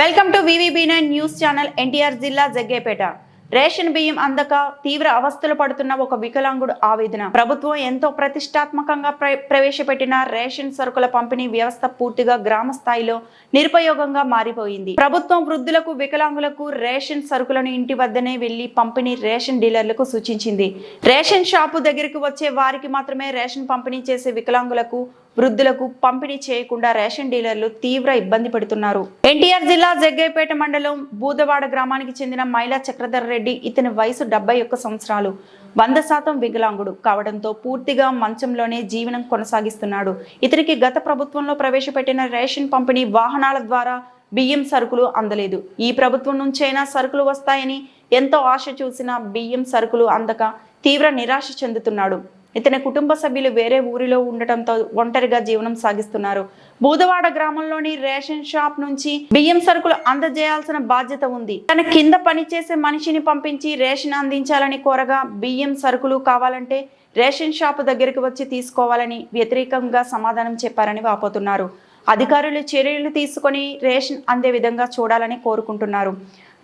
Welcome to VVB nine news channel NTR జిల్లా Jaggepeta. Ration బియ్యం అందక తీవ్ర అవస్థలు పడుతున్న ఒక వికలాంగుడు ఆవేదన. ప్రభుత్వం ఎంతో ప్రతిష్టాత్మకంగా ప్రవేశపెట్టిన రేషన్ సరుకుల పంపిణీ వ్యవస్థ పూర్తిగా గ్రామ స్థాయిలో నిరుపయోగంగా మారిపోయింది. ప్రభుత్వం వృద్ధులకు వికలాంగులకు రేషన్ సరుకులను ఇంటి వద్దనే వెళ్ళి పంపిణీ రేషన్ డీలర్లకు సూచించింది. రేషన్ షాపు దగ్గరికి వచ్చే వారికి మాత్రమే రేషన్ పంపిణీ చేసే వికలాంగులకు వృద్ధులకు పంపిణీ చేయకుండా రేషన్ డీలర్లు తీవ్ర ఇబ్బంది పడుతున్నారు. ఎన్టీఆర్ జిల్లా జగ్గైపేట మండలం బూదవాడ గ్రామానికి చెందిన మైలా చక్రధర్ రెడ్డి ఇతని వయసు డెబ్బై ఒక్క సంవత్సరాలు. వంద శాతం వికలాంగుడు. కావడంతో పూర్తిగా మంచంలోనే జీవనం కొనసాగిస్తున్నాడు. ఇతనికి గత ప్రభుత్వంలో ప్రవేశపెట్టిన రేషన్ పంపిణీ వాహనాల ద్వారా బియ్యం సరుకులు అందలేదు. ఈ ప్రభుత్వం నుంచైనా సరుకులు వస్తాయని ఎంతో ఆశ చూసిన బియ్యం సరుకులు అందక తీవ్ర నిరాశ చెందుతున్నాడు. ఇతని కుటుంబ సభ్యులు వేరే ఊరిలో ఉండటంతో ఒంటరిగా జీవనం సాగిస్తున్నారు. బూదవాడ గ్రామంలోని రేషన్ షాప్ నుంచి బియ్యం సరుకులు అందజేయాల్సిన బాధ్యత ఉంది. తన కింద పనిచేసే మనిషిని పంపించి రేషన్ అందించాలని కోరగా బియ్యం సరుకులు కావాలంటే రేషన్ షాప్ దగ్గరికి వచ్చి తీసుకోవాలని వ్యతిరేకంగా సమాధానం చెప్పారని వాపోతున్నారు. అధికారులు చర్యలు తీసుకొని రేషన్ అందే విధంగా చూడాలని కోరుకుంటున్నారు.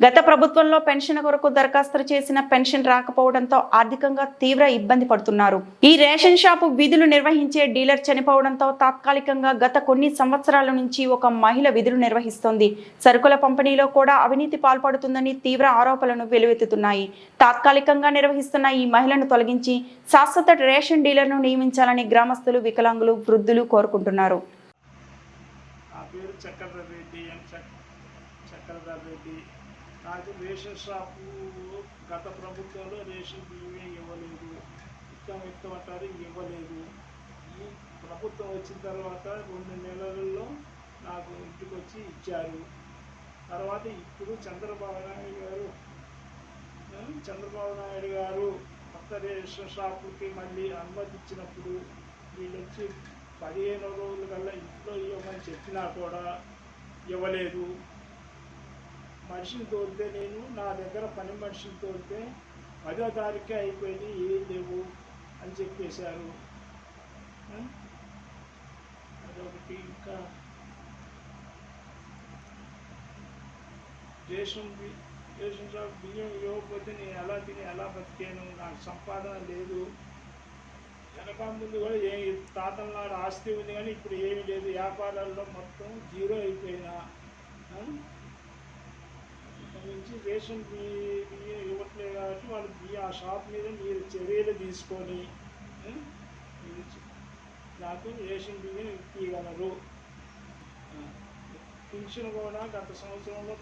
గత ప్రభుత్వంలో పెన్షన్ కొరకు దరఖాస్తు చేసిన పెన్షన్ రాకపోవడంతో ఆర్థికంగా తీవ్ర ఇబ్బంది పడుతున్నారు. ఈ రేషన్ షాపు విధులు నిర్వహించే డీలర్ చనిపోవడంతో తాత్కాలికంగా గత కొన్ని సంవత్సరాల నుంచి ఒక మహిళ విధులు నిర్వహిస్తోంది. సరుకుల పంపిణీలో కూడా అవినీతి పాల్పడుతుందని తీవ్ర ఆరోపణలు వెలువెత్తుతున్నాయి. తాత్కాలికంగా నిర్వహిస్తున్న ఈ మహిళను తొలగించి శాశ్వత రేషన్ డీలర్ను నియమించాలని గ్రామస్తులు వికలాంగులు వృద్ధులు కోరుకుంటున్నారు. చక్రధర్ రెడ్డి నాకు రేషన్ షాపు గత ప్రభుత్వంలో రేషన్ బియ్యమే ఇవ్వలేదు. ఇష్టం ఇష్టం అంటారు ఇవ్వలేదు. ఈ ప్రభుత్వం వచ్చిన తర్వాత రెండు నెలలలో నాకు ఇంటికి వచ్చి ఇచ్చారు. తర్వాత ఇప్పుడు చంద్రబాబు నాయుడు గారు చంద్రబాబు నాయుడు గారు కొత్త రేషన్ షాపుకి మళ్ళీ అనుమతి ఇచ్చినప్పుడు వీళ్ళు వచ్చి పదిహేను రోజుల కల్లా ఇంట్లో ఇవ్వమని చెప్పినా కూడా ఇవ్వలేదు. మనిషిని తోలితే నేను నా దగ్గర పని మనిషిని తోలితే పదో తారీఖే అయిపోయింది ఏం లేవు అని చెప్పేశారు. అదొకటి ఇంకా. రేషన్ బి రేషన్ షాప్ బియ్యం ఇవ్వకపోతే నేను ఎలా తిని ఎలా బతికాను? నాకు సంపాదన లేదు. వెనక ముందు కూడా ఏ తాతల నాడు ఆస్తి ఉంది కానీ ఇప్పుడు ఏమీ లేదు. వ్యాపారాల్లో మొత్తం జీరో అయిపోయినా. నుంచి రేషన్ బియ్యం ఇవ్వట్లేదు కాబట్టి వాళ్ళు మీ ఆ షాప్ మీద మీరు చర్యలు తీసుకొని నాకు రేషన్ బియ్యం ఇవ్వగలరు ఆ. పింఛన్ కూడా గత సంవత్సరంలో